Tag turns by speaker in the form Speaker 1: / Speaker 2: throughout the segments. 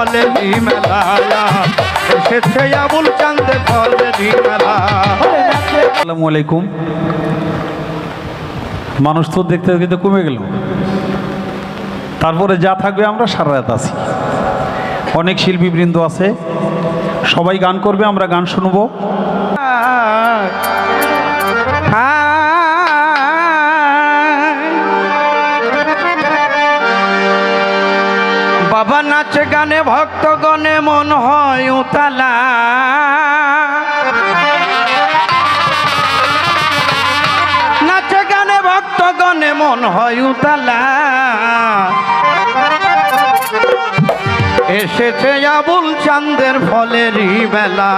Speaker 1: ফলে মেলা এসেছে আবুল চান্দের ফলে মেলা
Speaker 2: আসসালামু আলাইকুম। মানুষ তো দেখতে দেখতে কমে গেল। তারপরে যা থাকবে আমরা সারা রাত আছি। অনেক শিল্পীবৃন্দ আছে। সবাই গান করবে আমরা গান শুনব।
Speaker 1: বাবা নাচে গানে ভক্তগণে মন হয় উতালা। নাচে গানে ভক্তগণে মন হয় উতালা। এসেছে আবুল চান্দের ফলেরই বেলা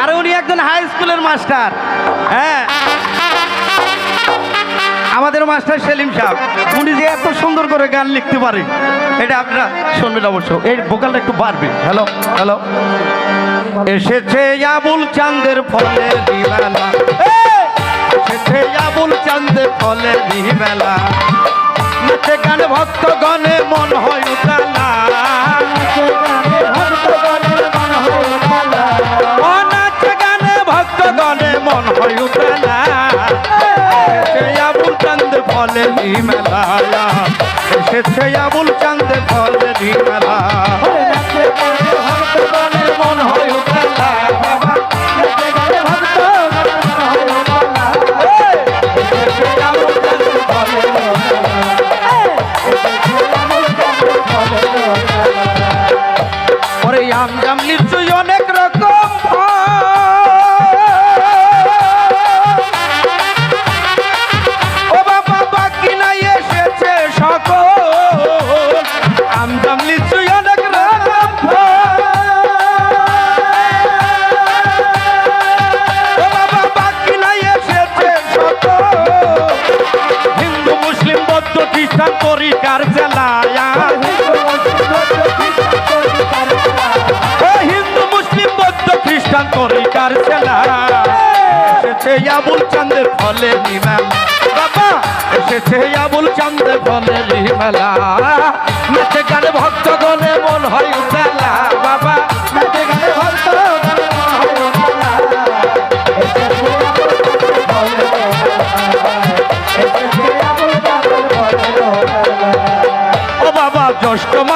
Speaker 1: আর উনি একজন হাই স্কুলের মাস্টার। হ্যাঁ। আমাদের মাস্টার সেলিম সাহেব, উনি যে এত সুন্দর করে গান লিখতে পারে, এটা আপনারা শুনবেন অবশ্য। এই ভোকালটা একটু বাড়বে। হ্যালো হ্যালো এসেছে আবুল চান্দের ফলে দিবেলা এসেছে আবুল চান্দের ফলে মন হয় উতালা। মন হয় উতালা। চান্দ ফলে মেলা এসেছে আবুল চান্দ খ্রিস্টান তরিকার জেলায় ও হিন্দু, মুসলিম, বৌদ্ধ, খ্রিস্টান তরিকার ছেলা এসেছে আবুল চান্দের ফলে নিমেলা বাবা, এসেছে আবুল চান্দের ফলে নিমেলা নাচে গানে ভক্ত গনে মন হয় বাবা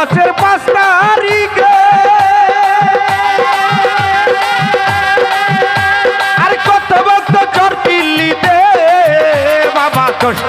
Speaker 1: মাসের পাঁচ তারিখে আর কত ভক্ত চর দিল্লিতে বাবা জ্যৈষ্ঠ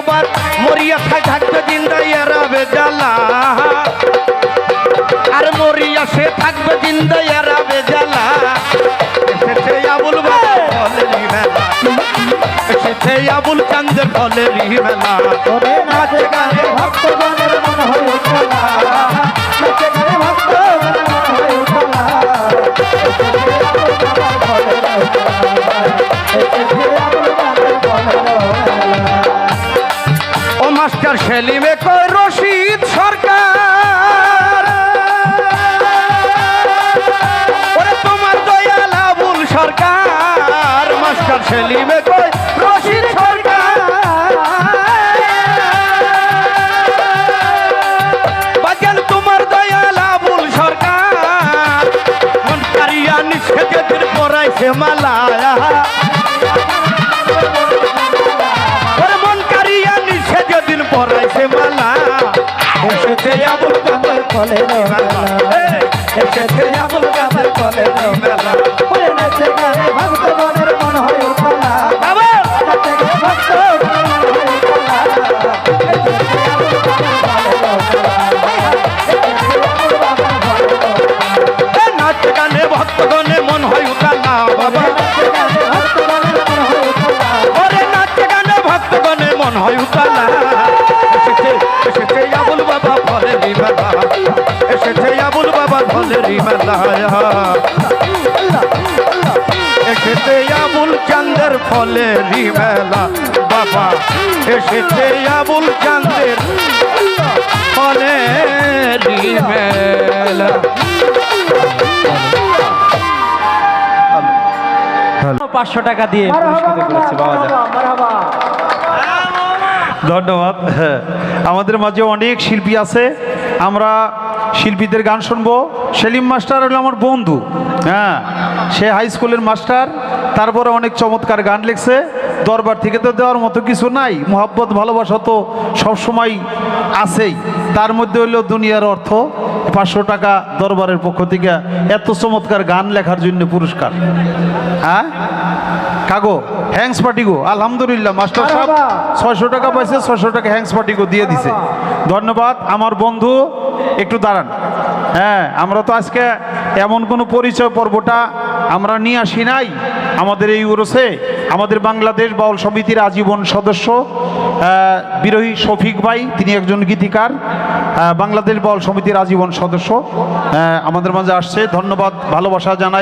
Speaker 1: আবার মরিয়া থাক থাকতে জিন্দা এরাবে জ্বালা আর মরিয়া সে থাকবে জিন্দা এরাবে জ্বালা এসেছে আবুল ফলেরই মেলা। এসেছে আবুল চান্দের ফলেরই মেলা। নাচে গানে ভক্তগণের মন হয় উঠলা। নাচে গানে ভক্তগণের মন হয় উঠলা। ও মাস্টার সেলিমে কয় রশিদ সরকার। ওরে তোমার দয়াল আবুল সরকার, মাস্টার সেলিমে কয় রশিদ সরকার। বাজান তোমার দয়াল আবুল সরকার মনকারি মালা পরাইছে মালা। এসেছে আবুল কাদের
Speaker 3: কলে মেলা। এসেছে আবুল কাদের কলে মেলা। ওরে নাচে গানে ভক্তগণের মন হয় উতলা নাচে গানে
Speaker 1: এ নাচ গানে ভক্তগণে মন হয় উঠানা বাবা! ভক্তগণে মন হয় উঠানা আবুল বাবা ফলে মেলা এসেছে আবুল চাঁদের ফলে মেলা। বাবা এসেছে আবুল চাঁদের ফলে মেলা।
Speaker 4: পাঁচশো টাকা দিয়ে পুরস্কৃত করেছি বাবা
Speaker 2: ধন্যবাদ। হ্যাঁ আমাদের মাঝে অনেক শিল্পী আছে। আমরা শিল্পীদের গান শুনব। সেলিম মাস্টার হলো আমার বন্ধু। হ্যাঁ সে হাই স্কুলের মাস্টার। তারপরে অনেক চমৎকার গান লিখছে। দরবার থেকে তো দেওয়ার মতো কিছু নাই। মোহাব্বত, ভালোবাসা তো সবসময় আছেই। তার মধ্যে হইল দুনিয়ার অর্থ। পাঁচশো টাকা দরবারের পক্ষ থেকে এত চমৎকার গান লেখার জন্য পুরস্কার। হ্যাঁ? কাগো হ্যাংস পার্টিগো আলহামদুলিল্লাহ মাস্টার সাহেব ছয়শো টাকা পাইছে ছয়শো টাকা হ্যাংস পার্টিগো দিয়ে দিছে। ধন্যবাদ আমার বন্ধু একটু দাঁড়ান। হ্যাঁ আমরা তো আজকে এমন কোনো পরিচয় পর্বটা আমরা নিয়ে আসি নাই। আমাদের এই উরসে আমাদের বাংলাদেশ বাউল সমিতির আজীবন সদস্য বিরোহী শফিক ভাই তিনি একজন গীতিকার বাংলাদেশ বাউল সমিতির আজীবন সদস্য। আমাদের মাঝে আসছে ধন্যবাদ ভালোবাসা জানাই।